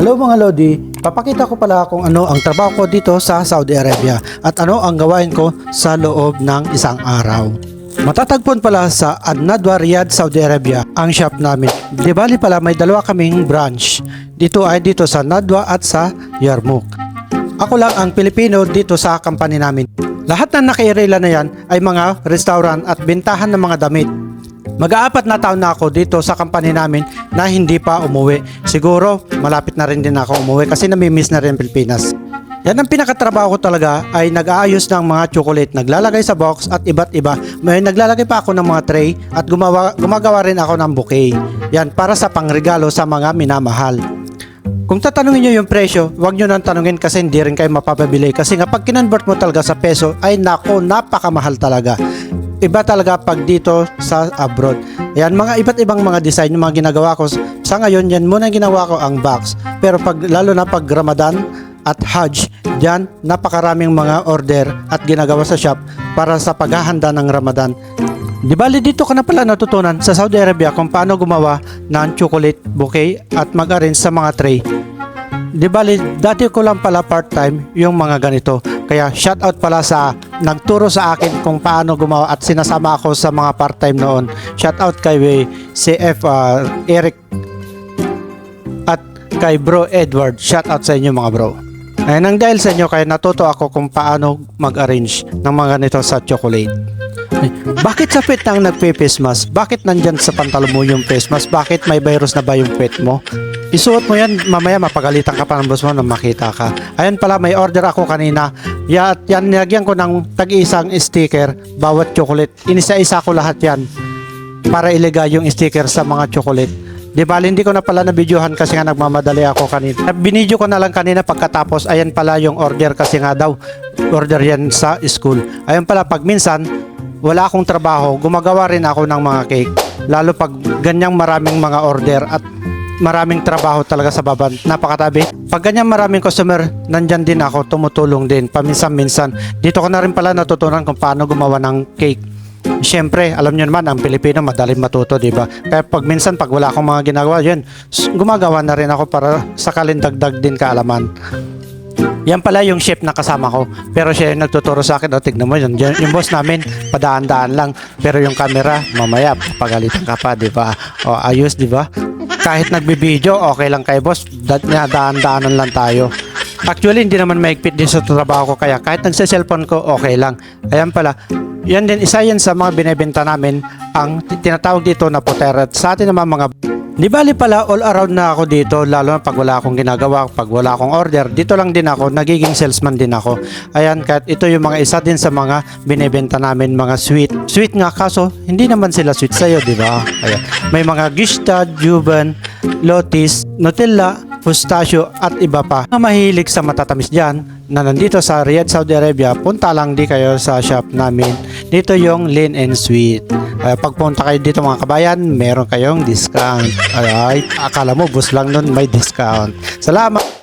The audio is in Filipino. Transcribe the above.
Hello mga Lodi, papakita ko pala kung ano ang trabaho ko dito sa Saudi Arabia at ano ang gawain ko sa loob ng isang araw. Matatagpuan pala sa Ad-Nadwa Riyadh, Saudi Arabia ang shop namin. Di bali pala may dalawa kaming branch. Dito ay dito sa Nadwa at sa Yarmouk. Ako lang ang Pilipino dito sa company namin. Lahat na nakairela na yan ay mga restaurant at bintahan ng mga damit. Mag-aapat na taon na ako dito sa company namin na hindi pa umuwi. Siguro malapit na rin din ako umuwi kasi namimiss na rin ang Pilipinas. Yan ang pinakatrabaho ko talaga ay nag-aayos ng mga chocolate, naglalagay sa box at iba't iba. May naglalagay pa ako ng mga tray at gumawa, gumagawa rin ako ng bouquet. Yan para sa pangregalo sa mga minamahal. Kung tatanungin nyo yung presyo, huwag nyo nang tanungin kasi hindi rin kayo mapapabili. Kasi nga pag kinonvert mo talaga sa peso, ay nako, napakamahal talaga. Iba talaga pag dito sa abroad. Yan, mga iba't ibang mga design yung mga ginagawa ko. Sa ngayon, yan muna ginawa ko ang box. Pero pag, lalo na pag Ramadan at Hajj, diyan napakaraming mga order at ginagawa sa shop para sa paghahanda ng Ramadan. Di bali dito ka na pala natutunan sa Saudi Arabia kung paano gumawa ng chocolate bouquet at mag-arrange sa mga tray. Di bali, dati ko lang pala part-time yung mga ganito. Kaya shout out pala sa nagturo sa akin kung paano gumawa at sinasama ako sa mga part-time noon. Shout out kay CF uh, Eric at kay Bro Edward. Shout out sa inyo mga bro. Ay nang dahil sa inyo kaya natuto ako kung paano mag-arrange ng mga ganito sa chocolate. Bakit sa pet ang nagpe-face mask? Bakit nandyan sa pantalon mo yung face mask? Bakit may virus na ba yung pet mo? Isuot mo yan, mamaya mapagalitan ka pa ng boss mo na makita ka. Ayan pala, may order ako kanina. Ya, yan, nilagyan ko ng tag-isang sticker, bawat chocolate. Inisa-isa ko lahat yan para iligay yung sticker sa mga chocolate. Di ba, hindi ko na pala na-videohan kasi nga nagmamadali ako kanina. Binidyo ko na lang kanina pagkatapos, ayan pala yung order kasi nga daw, order yan sa school. Ayan pala, pag minsan, wala akong trabaho, gumagawa rin ako ng mga cake. Lalo pag ganyang maraming mga order at maraming trabaho talaga sa baban. Napakatabi. Pag ganyan maraming customer, nandyan din ako, tumutulong din, paminsan-minsan. Dito ko na rin pala natutunan kung paano gumawa ng cake. Siyempre, alam nyo naman, ang Pilipino madaling matuto, di ba? Kaya pag minsan, pag wala akong mga ginagawa, yun, gumagawa na rin ako para sakalin dagdag din kaalaman. Yan pala yung chef na kasama ko. Pero siya yung nagtuturo sa akin. O, tignan mo yun. Yung, yung boss namin, padaan-daan lang. Pero yung camera, mamaya, pagalitan ka pa, di ba? O, ayos, di ba? Kahit nagbibideo, okay lang kay boss. Da- daan-daanan lang tayo. Actually, hindi naman maigpit din sa trabaho ko. Kaya kahit nagsa-cellphone ko, okay lang. Ayan pala. Yan din, isa yan sa mga binebenta namin. Ang tinatawag dito na poteret. Sa atin naman mga Di bali pala all around na ako dito lalo na pag wala akong ginagawa, pag wala akong order, dito lang din ako, nagiging salesman din ako. Ayan, kahit ito yung mga isa din sa mga binebenta namin mga sweet. Sweet nga kaso, hindi naman sila sweet sa'yo, di ba? Ayan. May mga Gistad, Juban, Lotus, Nutella, pistachio at iba pa. Mga mahilig sa matatamis dyan na nandito sa Riyadh, Saudi Arabia, punta lang di kayo sa shop namin. Dito yung Lean and Sweet. Uh, pagpunta kayo dito mga kabayan, meron kayong discount. Ay, akala mo bus lang nun may discount. Salamat!